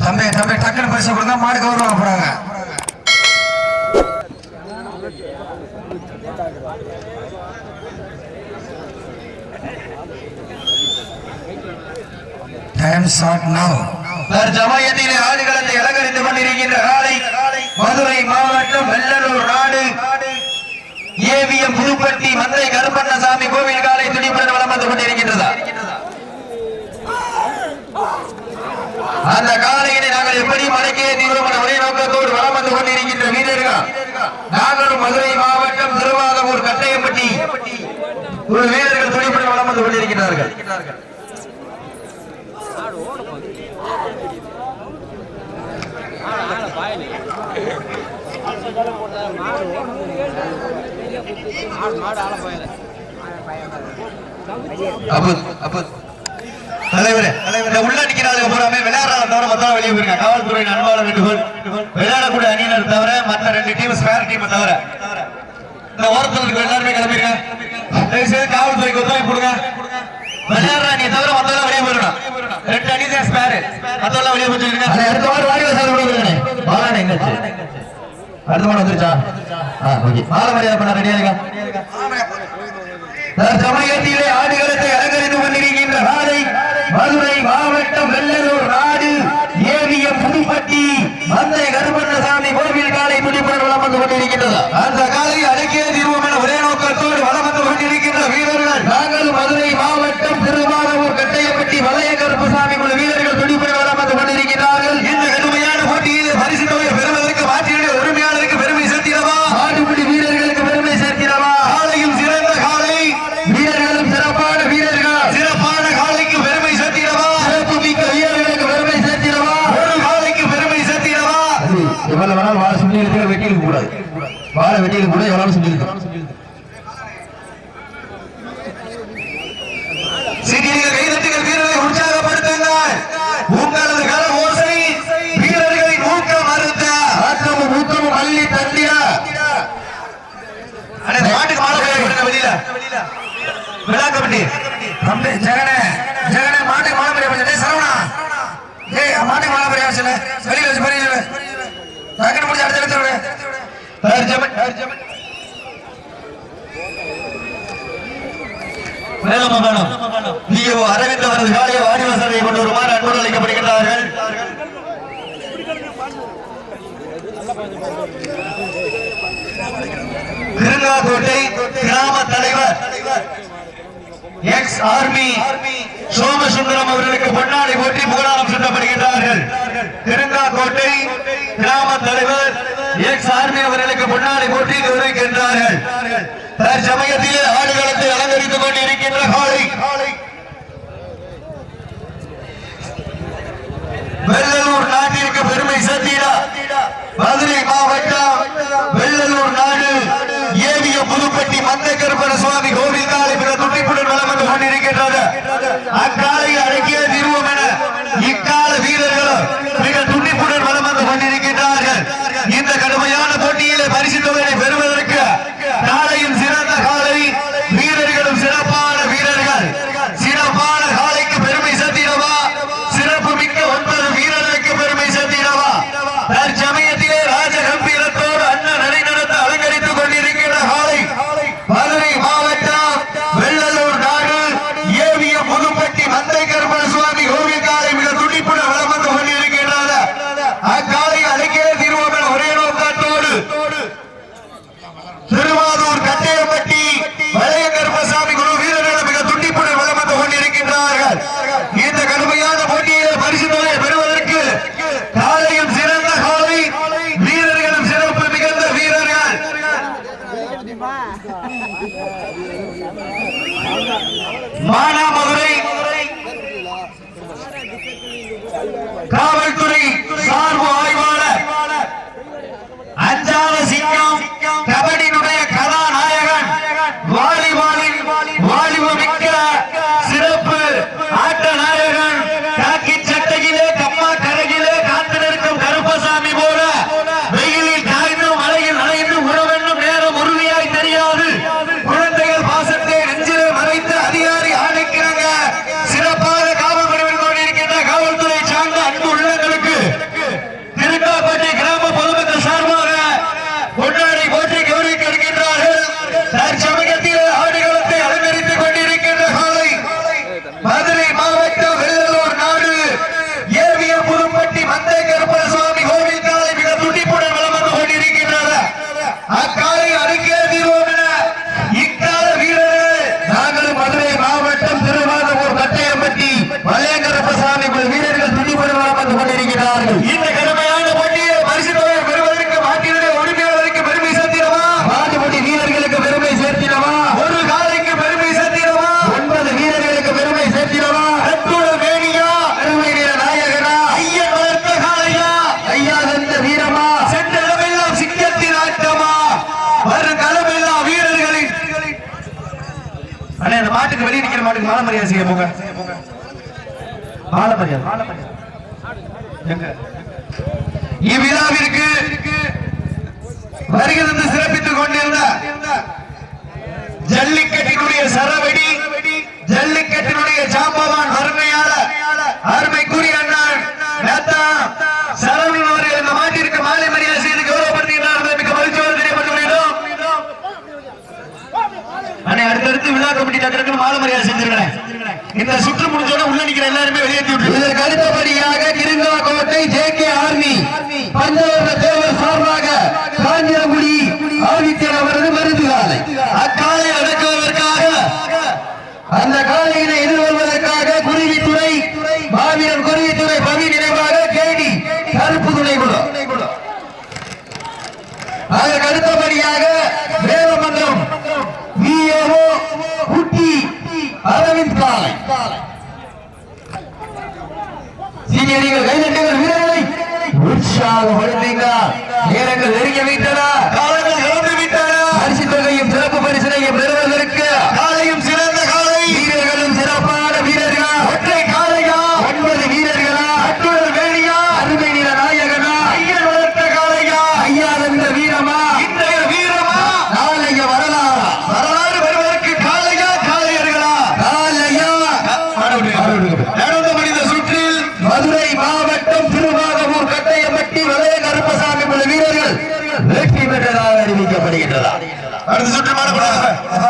தம்பி தம்பி டக்குனு பரிசு கொடுங்க மாடு கௌரவம் போறாங்க டைம் ஷார்ட் நவ் தற்சமயத்திலே ஆடுகளத்தை அலங்கரித்துக் கொண்டிருக்கின்ற காலை மதுரை மாவட்டம் வெள்ளலூர் நாடு. ஏவிஎம் புதுப்பட்டி மந்தை கருப்பண்ணசாமி கோவில் காலை துடிப்புடன் வளம் வந்து கொண்டிருக்கின்றதா? அந்த காலையினை நாங்கள் எப்படி மடக்கிய தீவிரமான ஒரே நோக்கத்தோடு வளம் வந்து கொண்டிருக்கின்ற வீரர்கள்? நாங்களும் மதுரை மாவட்டம் திருவாதூர் கட்டையப்பட்டி ஒரு வீரர்கள் துணிப்பட வளம் வந்து கொண்டிருக்கிறார்கள். அப்போ அப்போ தலைவரே இந்த உள்ள நிக்கிறாங்க பூராமே விளையாடுறாங்க தவிர மொத்தம் வெளியே போயிருங்க காவல்துறை அன்பாளர் வேண்டுகோள் விளையாடக்கூடிய அணியினர் தவிர மற்ற ரெண்டு டீம் ஸ்பேர் டீம் தவிர. இந்த ஓரத்தில் இருக்க எல்லாருமே கிளம்பிருங்க. தயவு செய்து காவல்துறைக்கு ஒத்துழைப்பு கொடுங்க. விளையாடுற அணியை தவிர மத்தவெல்லாம் வெளியே போயிடணும். ரெண்டு அணி தான் ஸ்பேர் மத்தவெல்லாம் வெளியே அடுத்த வாரம் வாடிவா சார் விடுங்க பாலான என்னாச்சு? அடுத்த மாடம் வந்துருச்சா? ஆ ஓகே. மாலை மரியாதை பண்ண ரெடியா இருக்கா சமயத்திலே ஆடுகளத்தை அலங்கரித்து கொண்டிருக்கின்ற நாளை மதுரை மாவட்டம் வெள்ளலூர் நாடு ஏவிய புதுப்பட்டி மந்தை கருப்பண்ணசாமி கோவில் காலை துடிப்புடன் வளம் வந்து கொண்டிருக்கின்றது அந்த காலை அடக்கிய தீர்வோம் என ஒரே நோக்கத்தோடு வளம் வந்து கொண்டிருக்கின்ற வீரர்கள் நாங்கள் மதுரை மாவட்டம் திருமானூர் கட்டையப்பட்டி வளைய கருப்பசாமி குழு வீரர்கள் துடிப்புடன் வளம் வந்து கொண்டிருக்கிறார்கள் இந்த கடுமையான போட்டியில் பரிசு தொகை பெறுவதற்கு மாற்றியுடைய உரிமையாளருக்கு பெருமை சேர்த்திடவா ஆட்டுக்குடி வீரர்களுக்கு பெருமை சேர்த்திடவா காலையும் சிறந்த காலை வீரர்களும் சிறப்பான வீரர்கள் சிறப்பான காலைக்கு பெருமை சேர்த்திடவா சிறப்பு மிக்க வீரர்களுக்கு பெருமை சேர்த்திடவா ஒரு காலைக்கு பெருமை சேர்த்திடவா எவ்வளவு வேணாலும் வாழ சொல்லி இருக்கிற வெட்டி இருக்க கூடாது வாழ இருக்க கூட எவ்வளவு சொல்லி சிறிய கைதட்டுகள் வீரரை உற்சாகப்படுத்துங்கள். உங்களது கர ஓசை வீரர்களின் ஊக்கம் அறுத்த. ஆக்கமும் ஊக்கமும் அள்ளி மாட்டுக்கு மாலை போய் கொடுங்க வெளியில. விழா கமிட்டி தம்பி ஜெகனே ஜெகனே மாட்டுக்கு மழை பெரிய கொஞ்சம் சரவணா. ஏய் மாட்டுக்கு மழை பெரிய வெளியில வச்சு பெரிய சொல்லு. டக்குனு முடிச்சு அடுத்த இடத்துல விடு தர்ஜமன் தர்ஜமன் அரவிந்த் அவரது காலிய வாடிவாசலை கொண்டு வருமாறு அன்போடு அழைக்கப்படுகின்றார்கள் திருநாகோட்டை கிராம தலைவர் எக்ஸ் ஆர்மி சோமசுந்தரம் அவர்களுக்கு பொன்னாடை போட்டி புகழாரம் சுட்டப்படுகின்றார்கள். திருங்காக்கோட்டை கிராம தலைவர் எக்ஸ் ஆர்மி அவர்களுக்கு முன்னாடி போட்டி கௌரவிக்கின்றார்கள் தற்சமயத்தில் ஆடுகளத்தை அலங்கரித்துக் கொண்டிருக்கின்ற காலை வெள்ளலூர் நாட்டிற்கு பெருமை சேர்த்திட. மதுரை மாவட்டம் வெள்ளலூர் ಬಹಳ மரியாதை செய்ய போங்க. பால மரியாதை இவ்விழாவிற்கு வருகிறது சிறப்பித்துக் கொண்டிருந்த ஜல்லிக்கட்டினுடைய சரவெடி ஜல்லிக்கட்டினுடைய சாம்பவா எல்லாருமே வெளியேற்றி இதற்கு அடுத்தபடியாக கிருங்கா கோட்டை ஜே கே ஆர்மி. பஞ்சவர் நீங்கள் நீங்கள் கைதட்டுங்கள் வீரர்களை. உற்சாகப்படுத்தீங்க நேரங்கள் நெருங்கி வைத்தனா Bravo!